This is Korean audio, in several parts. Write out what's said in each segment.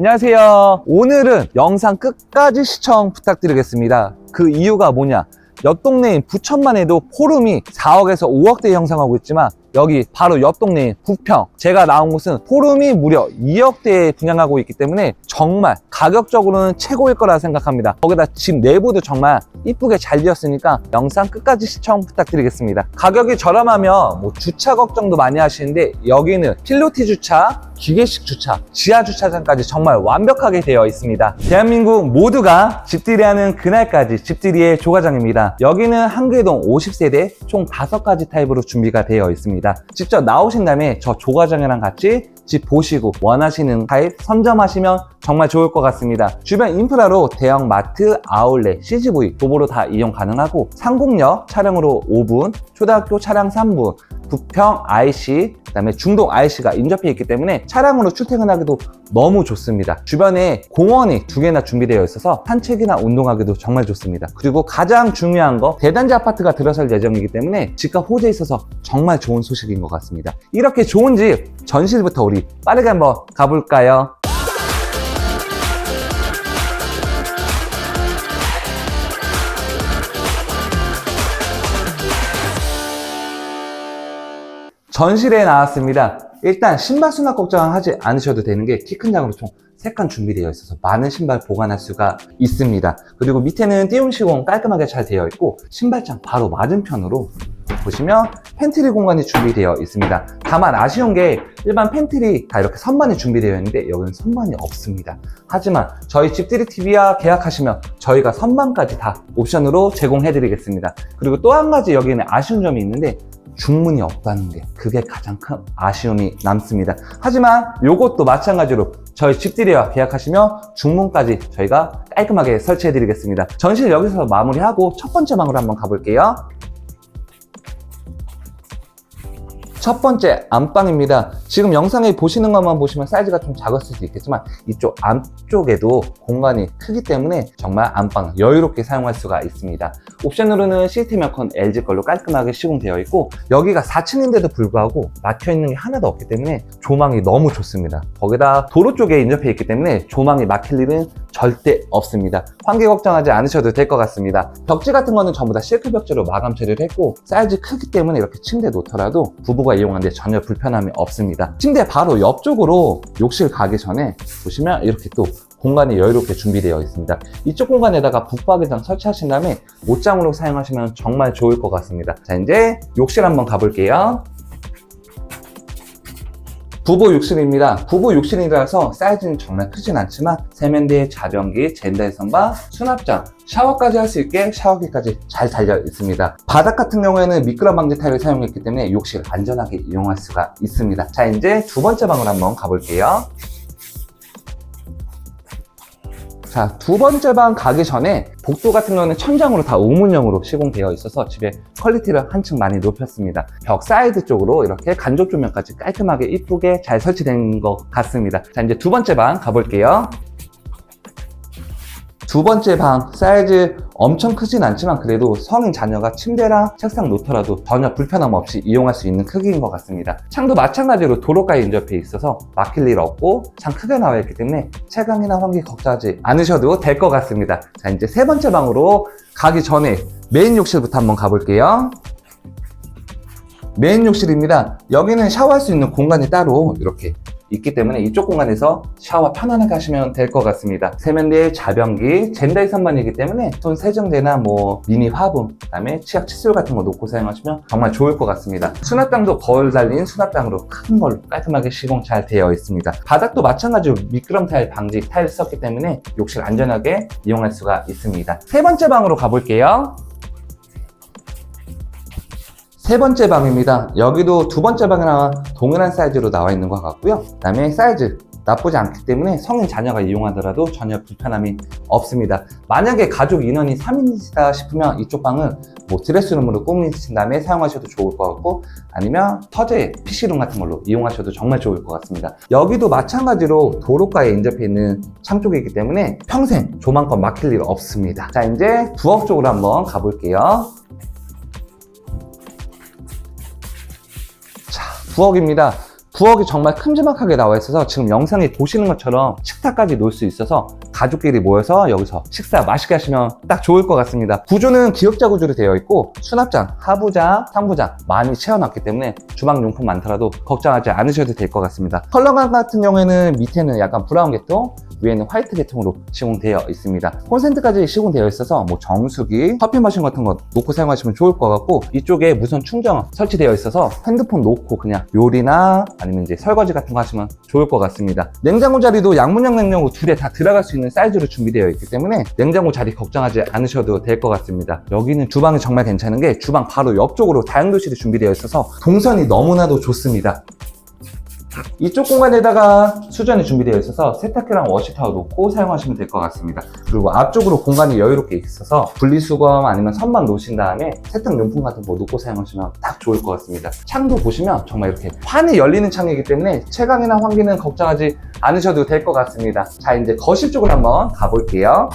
안녕하세요. 오늘은 영상 끝까지 시청 부탁드리겠습니다. 그 이유가 뭐냐? 옆 동네인 부천만 해도 포름이 4억에서 5억대 형성하고 있지만 여기 바로 옆 동네인 부평 제가 나온 곳은 포름이 무려 2억대에 분양하고 있기 때문에 정말 가격적으로는 최고일 거라 생각합니다 거기다 집 내부도 정말 이쁘게 잘 지었으니까 영상 끝까지 시청 부탁드리겠습니다 가격이 저렴하면 뭐 주차 걱정도 많이 하시는데 여기는 필로티 주차 기계식 주차, 지하 주차장까지 정말 완벽하게 되어 있습니다. 대한민국 모두가 집들이 하는 그날까지 집들이의 조가장입니다. 여기는 한계동 50세대 총 5가지 타입으로 준비가 되어 있습니다. 직접 나오신 다음에 저 조가장이랑 같이 집 보시고 원하시는 타입 선점하시면 정말 좋을 것 같습니다. 주변 인프라로 대형 마트, 아울렛, CGV 도보로 다 이용 가능하고 상공역 차량으로 5분, 초등학교 차량 3분, 부평 IC, 그다음에 중동 IC가 인접해 있기 때문에 차량으로 출퇴근하기도 너무 좋습니다. 주변에 공원이 두 개나 준비되어 있어서 산책이나 운동하기도 정말 좋습니다. 그리고 가장 중요한 거 대단지 아파트가 들어설 예정이기 때문에 집값 호재에 있어서 정말 좋은 소식인 것 같습니다. 이렇게 좋은 집 전실부터 우리 빠르게 한번 가볼까요? 전실에 나왔습니다. 일단 신발 수납 걱정하지 않으셔도 되는 게 키 큰 장으로 총 3칸 준비되어 있어서 많은 신발 보관할 수가 있습니다. 그리고 밑에는 띄움 시공 깔끔하게 잘 되어 있고 신발장 바로 맞은편으로 보시면 팬트리 공간이 준비되어 있습니다. 다만 아쉬운 게 일반 팬트리 다 이렇게 선반이 준비되어 있는데 여기는 선반이 없습니다. 하지만 저희 집들이 TV와 계약하시면 저희가 선반까지 다 옵션으로 제공해 드리겠습니다. 그리고 또 한 가지 여기는 아쉬운 점이 있는데 중문이 없다는 게 그게 가장 큰 아쉬움이 남습니다. 하지만 이것도 마찬가지로 저희 집들이와 계약하시면 중문까지 저희가 깔끔하게 설치해 드리겠습니다. 전실 여기서 마무리하고 첫 번째 방으로 한번 가볼게요. 첫 번째 안방입니다. 지금 영상에 보시는 것만 보시면 사이즈가 좀 작았을 수도 있겠지만 이쪽 안쪽에도 공간이 크기 때문에 정말 안방 여유롭게 사용할 수가 있습니다. 옵션으로는 시스템 에어컨 LG 걸로 깔끔하게 시공되어 있고 여기가 4층인데도 불구하고 막혀 있는 게 하나도 없기 때문에 조망이 너무 좋습니다. 거기다 도로 쪽에 인접해 있기 때문에 조망이 막힐 일은 절대 없습니다. 환기 걱정하지 않으셔도 될 것 같습니다. 벽지 같은 거는 전부 다 실크 벽지로 마감 처리를 했고 사이즈 크기 때문에 이렇게 침대 놓더라도 부부가 이용하는데 전혀 불편함이 없습니다. 침대 바로 옆쪽으로 욕실 가기 전에 보시면 이렇게 또 공간이 여유롭게 준비되어 있습니다. 이쪽 공간에다가 붙박이장 설치하신 다음에 옷장으로 사용하시면 정말 좋을 것 같습니다. 자, 이제 욕실 한번 가볼게요. 부부 욕실입니다. 부부 욕실이라서 사이즈는 정말 크진 않지만 세면대, 자변기, 젠다의 선반, 수납장, 샤워까지 할 수 있게 샤워기까지 잘 달려 있습니다. 바닥 같은 경우에는 미끄럼 방지 타일을 사용했기 때문에 욕실 안전하게 이용할 수가 있습니다. 자, 이제 두 번째 방으로 한번 가볼게요. 자, 두 번째 방 가기 전에 복도 같은 경우는 천장으로 다 우문형으로 시공되어 있어서 집의 퀄리티를 한층 많이 높였습니다. 벽 사이드 쪽으로 이렇게 간접 조명까지 깔끔하게 이쁘게 잘 설치된 것 같습니다. 자, 이제 두 번째 방 가볼게요. 두 번째 방 사이즈 엄청 크진 않지만 그래도 성인 자녀가 침대랑 책상 놓더라도 전혀 불편함 없이 이용할 수 있는 크기인 것 같습니다. 창도 마찬가지로 도로가에 인접해 있어서 막힐 일 없고 창 크게 나와 있기 때문에 채광이나 환기 걱정하지 않으셔도 될 것 같습니다. 자 이제 세 번째 방으로 가기 전에 메인 욕실부터 한번 가볼게요. 메인 욕실입니다. 여기는 샤워할 수 있는 공간이 따로 이렇게 있기 때문에 이쪽 공간에서 샤워 편안하게 하시면 될 것 같습니다. 세면대, 자변기, 젠다이 선반이기 때문에 손 세정제나 뭐 미니 화분, 그다음에 치약 칫솔 같은 거 놓고 사용하시면 정말 좋을 것 같습니다. 수납장도 거울 달린 수납장으로 큰 걸로 깔끔하게 시공 잘 되어 있습니다. 바닥도 마찬가지로 미끄럼 타일 방지 타일 썼기 때문에 욕실 안전하게 이용할 수가 있습니다. 세 번째 방으로 가볼게요. 세 번째 방입니다. 여기도 두 번째 방이랑 동일한 사이즈로 나와 있는 것 같고요. 그 다음에 사이즈 나쁘지 않기 때문에 성인 자녀가 이용하더라도 전혀 불편함이 없습니다. 만약에 가족 인원이 3인이다 싶으면 이쪽 방은 뭐 드레스룸으로 꾸미신 다음에 사용하셔도 좋을 것 같고 아니면 터제 PC룸 같은 걸로 이용하셔도 정말 좋을 것 같습니다. 여기도 마찬가지로 도로가에 인접해 있는 창 쪽이기 때문에 평생 조망권 막힐 일 없습니다. 자 이제 부엌 쪽으로 한번 가볼게요. 부엌입니다. 부엌이 정말 큼지막하게 나와 있어서 지금 영상에 보시는 것처럼 식탁까지 놓을 수 있어서 가족끼리 모여서 여기서 식사 맛있게 하시면 딱 좋을 것 같습니다. 구조는 기역자 구조로 되어 있고 수납장, 하부장, 상부장 많이 채워놨기 때문에 주방 용품 많더라도 걱정하지 않으셔도 될 것 같습니다. 컬러감 같은 경우에는 밑에는 약간 브라운 계통, 위에는 화이트 계통으로 시공되어 있습니다. 콘센트까지 시공되어 있어서 뭐 정수기, 커피 머신 같은 거 놓고 사용하시면 좋을 것 같고 이쪽에 무선 충전 설치되어 있어서 핸드폰 놓고 그냥 요리나 아니면 이제 설거지 같은 거 하시면 좋을 것 같습니다. 냉장고 자리도 양문형 냉장고 둘에 다 들어갈 수 있는 사이즈로 준비되어 있기 때문에 냉장고 자리 걱정하지 않으셔도 될 것 같습니다. 여기는 주방이 정말 괜찮은 게 주방 바로 옆쪽으로 다용도실이 준비되어 있어서 동선이 너무나도 좋습니다. 이쪽 공간에다가 수전이 준비되어 있어서 세탁기랑 워시타워 놓고 사용하시면 될 것 같습니다. 그리고 앞쪽으로 공간이 여유롭게 있어서 분리수거 아니면 선반 놓으신 다음에 세탁용품 같은 거 놓고 사용하시면 딱 좋을 것 같습니다. 창도 보시면 정말 이렇게 환히 열리는 창이기 때문에 채광이나 환기는 걱정하지 않으셔도 될 것 같습니다. 자, 이제 거실 쪽으로 한번 가볼게요.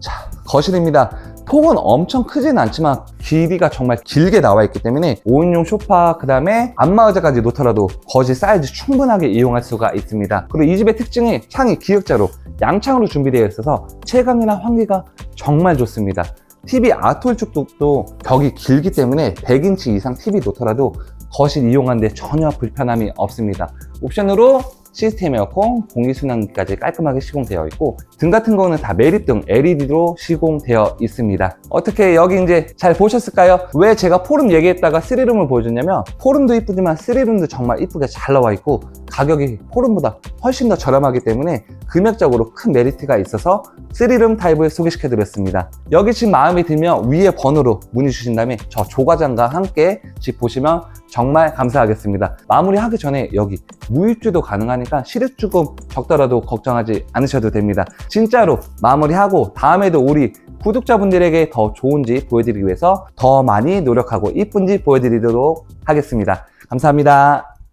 자, 거실입니다. 폭은 엄청 크진 않지만 길이가 정말 길게 나와 있기 때문에 5인용 소파, 그 다음에 안마의자까지 놓더라도 거실 사이즈 충분하게 이용할 수가 있습니다. 그리고 이 집의 특징이 창이 기역자로 양창으로 준비되어 있어서 채광이나 환기가 정말 좋습니다. TV 아톨 쪽도 벽이 길기 때문에 100인치 이상 TV 놓더라도 거실 이용하는데 전혀 불편함이 없습니다. 옵션으로 시스템 에어컨, 공기순환기까지 깔끔하게 시공되어 있고 등 같은 거는 다 매립등 LED로 시공되어 있습니다. 어떻게 여기 이제 잘 보셨을까요? 왜 제가 포름 얘기했다가 3룸을 보여줬냐면 포름도 이쁘지만 3룸도 정말 이쁘게 잘 나와 있고 가격이 포름보다 훨씬 더 저렴하기 때문에 금액적으로 큰 메리트가 있어서 3룸 타입을 소개시켜 드렸습니다. 여기 집 마음에 들면 위에 번호로 문의 주신 다음에 저 조과장과 함께 집 보시면 정말 감사하겠습니다. 마무리하기 전에 여기 무입주도 가능하니까 실입주금 적더라도 걱정하지 않으셔도 됩니다. 진짜로 마무리하고 다음에도 우리 구독자분들에게 더 좋은 집 보여드리기 위해서 더 많이 노력하고 이쁜 집 보여드리도록 하겠습니다. 감사합니다.